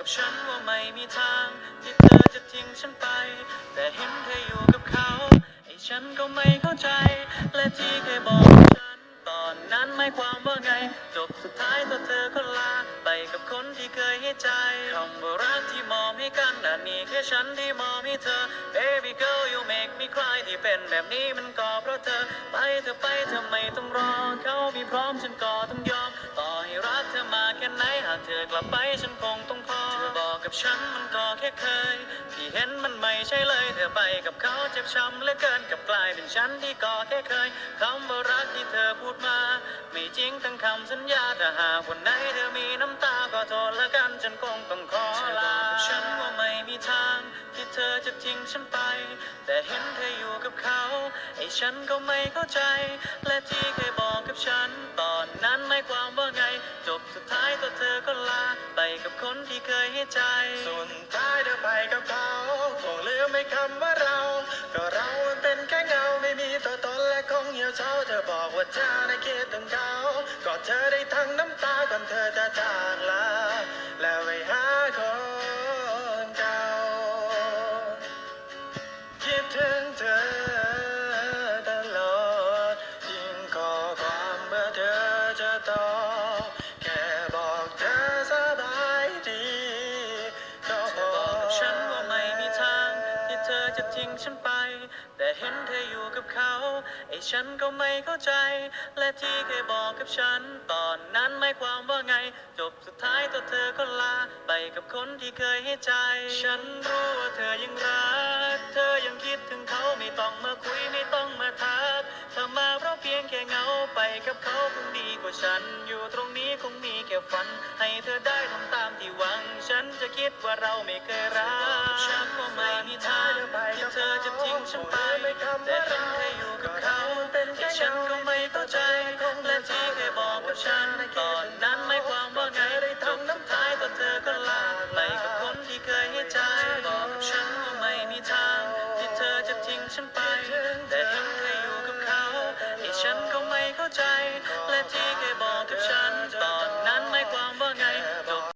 ับฉันว่าไม่มีทาง ที่เธอจะทิ้งฉันไป แต่เห็นเธออยู่กับเขา ไอ้ฉันก็ไม่เข้าใจ และที่เคยบอกฉัน ตอนนั้นหมายความว่าไง จบสุดท้ายตัวเธอก็ลา ไปกับคนที่เคยให้ใจคำว่ารักที่มอบให้กันอันนี้แค่ฉันที่มอบให้เธอ baby girl you make me cry ที่เป็นแบบนี้มันก็เพราะเธอ ไปเธอไปเธอไม่ต้องรอ เขามีพร้อมฉันก็ต้องยอม ต่อให้รักเธอมาแค่ไหนหากเธอกลับไปฉันคงต้อง กับฉันมันก็แค่เคย ที่เห็นมันไม่ใช่เลย เธอไปกับเขาเจ็บช้ำเหลือเกินกับกลายเป็นฉันที่ก็แค่เคยคำว่ารักที่เธอพูดมา ไม่จริงทั้งคำสัญญาถ้าหากวันไหนเธอมีน้ำตาก็โทษละกันฉันคงต้องขอลากับฉันว่าไม่มีทาง ที่เธอจะทิ้งฉันไป แต่เห็นเธออยู่กับเขาไอ้ฉันก็ไม่เข้าใจ สุดท้ายตัวเธอก็ลาไปกับคนที่เคยให้ใจ สุดท้ายเธอไปกับเขาคงลืมไม่คำว่าเรา ก็เรามันเป็นแค่เงาไม่มีตัวตนและคงเหี่ยวเฉาเธอบอกว่าเธอได้คิดถึงเขาก็เธอได้ทั้งน้ำตาก่อนเธอจะจาก จะทิ้งฉันไป แต่เห็นเธออยู่กับเขา ไอ้ฉันก็ไม่เข้าใจ และที่เคยบอกกับฉัน ตอนนั้นหมายความว่าไง จบสุดท้ายตัวเธอก็ลา ไปกับคนที่เคยให้ใจ ฉันรู้ว่าเธอยังรัก เธอยังคิดถึงเขาไม่ต้องมาคุยไม่ต้องมาทักเธอมาเพราะเพียงแค่เหงาไปกับเขาคงดีกว่าฉัน อยู่ตรงนี้คงมีแค่ฝัน ให้เธอได้ทำตามที่หวัง ฉันจะคิดว่าเราไม่เคยรักฉันว่าไม่มีทาง ฉันไปแต่เห็นเธออยู่กับเขาไอ้ฉันก็ไม่เข้าใจและที่เคยบอกกับฉันตอนนั้นหมายความว่าไงจบสุดท้ายตัวเธอก็ลาไปกับคนที่เคยให้ใจบอกกับฉันว่าไม่มีทางที่เธอจะทิ้งฉันไป แต่เห็นเธออยู่กับเขาไอ้ฉันก็ไม่เข้าใจและที่